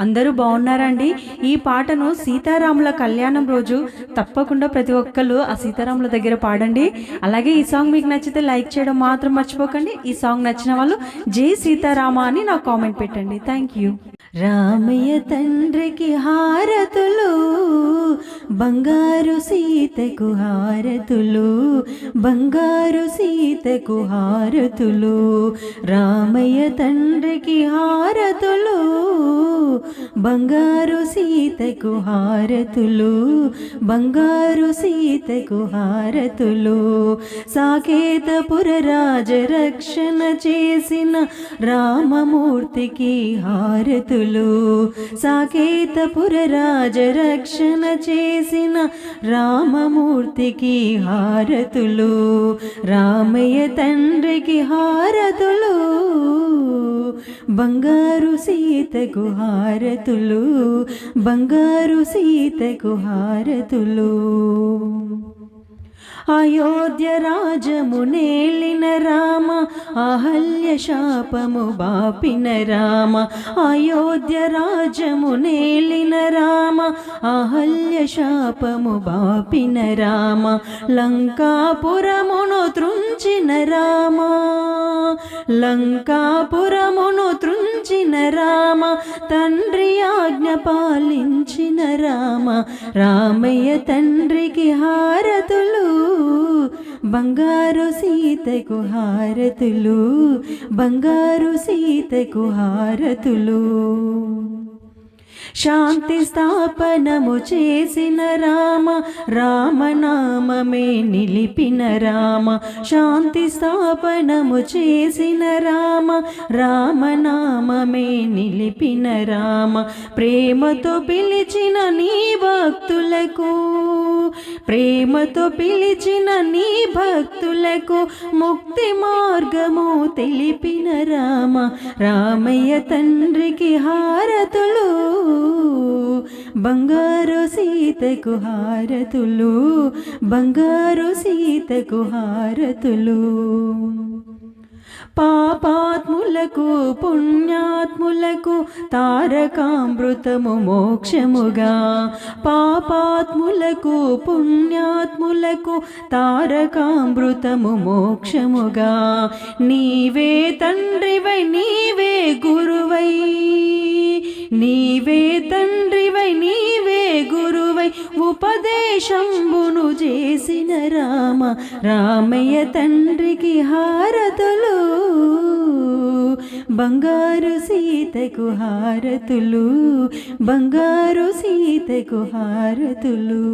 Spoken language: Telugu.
అందరూ బాగున్నారండి. ఈ పాటను సీతారాముల కళ్యాణం రోజు తప్పకుండా ప్రతి ఒక్కళ్ళు ఆ సీతారాముల దగ్గర పాడండి. అలాగే ఈ సాంగ్ మీకు నచ్చితే లైక్ చేయడం మాత్రం మర్చిపోకండి. ఈ సాంగ్ నచ్చిన వాళ్ళు జై సీతారామ అని నాకు కామెంట్ పెట్టండి. Thank you. రామయ్య తండ్రికి హారతులు బంగారు సీతకు హారతులు బంగారు సీతకు హారతులు. రామయ్య తండ్రికి హారతులు బంగారు సీతకు హారతులు బంగారు సీతకు హారతులు. సాకేతపుర రాజ రక్షణ చేసిన రామమూర్తికి హారతులు. సాకేతపుర రాజ రక్షణ చేసిన రామమూర్తికి హారతులు. రామయ్య తండ్రికి హారతులు. బంగారు సీతకు హారతులు బంగారు సీతకు హారతులు. అయోధ్య రాజము నేలిన రామ అహల్య శాపము బాపిన రామ అయోధ్య రాజము నేలిన రామ అహల్య శాపము బాపిన రామ లంకాపురమును త్రుంచిన రామ లంకాపురమును త్రుంచిన రామ తండ్రి ఆజ్ఞ పాలించిన రామ రామయ్య తండ్రికి హారతులు బంగారు సీతకు హారతులు బంగారు సీతకు హారతులు. శాంతి స్థాపనము చేసిన రామ రామనామమే నిలిపిన రామ. శాంతి స్థాపనము చేసిన రామ రామనామమే నిలిపిన రామ. ప్రేమతో పిలిచిన నీ భక్తులకు ప్రేమతో పిలిచిన నీ భక్తులకు ముక్తి మార్గము తెలిపిన రామ. రామయ్య తండ్రికి హారతులు బంగారు సీతకు హారతులు బంగారు సీతకు హారతులు. పాపాత్ములకు పుణ్యాత్ములకు తారకామృతము మోక్షముగా. పాపాత్ములకు పుణ్యాత్ములకు తారకామృతము మోక్షముగా. నీవే తండ్రివై నీవే గురువై. నీవే తండ్రివై నీ ఉపదేశంబును చేసిన రామ రామయ్య తండ్రికి హారతులు. బంగారు సీతకు హారతులు బంగారు సీతకు హారతులు.